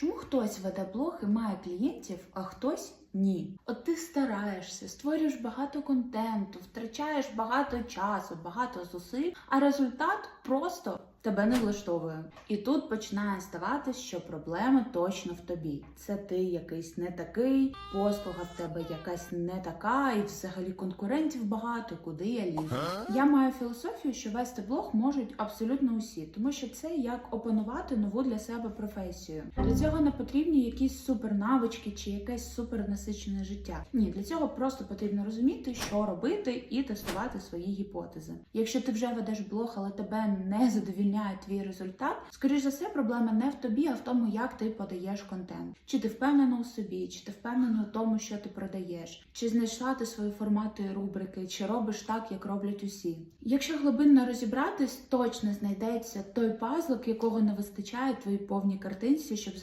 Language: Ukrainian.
Чому хтось веде блог і має клієнтів, а хтось ні? От ти стараєшся, створюєш багато контенту, втрачаєш багато часу, багато зусиль, а результат просто тебе не влаштовує. І тут починає ставати, що проблема точно в тобі. Це ти якийсь не такий, послуга в тебе якась не така, і взагалі конкурентів багато, куди я лізу. Я маю філософію, що вести блог можуть абсолютно усі, тому що це як опанувати нову для себе професію. Для цього не потрібні якісь супернавички чи якесь супернасичене життя. Ні, для цього просто потрібно розуміти, що робити, і тестувати свої гіпотези. Якщо ти вже ведеш блог, але тебе не задовільняє твій результат, скоріш за все, проблема не в тобі, а в тому, як ти подаєш контент. Чи ти впевнена у собі, чи ти впевнена у тому, що ти продаєш, чи знайшла ти свої формати і рубрики, чи робиш так, як роблять усі. Якщо глибинно розібратись, точно знайдеться той пазлик, якого не вистачає твоїй повній картинці, щоб заробити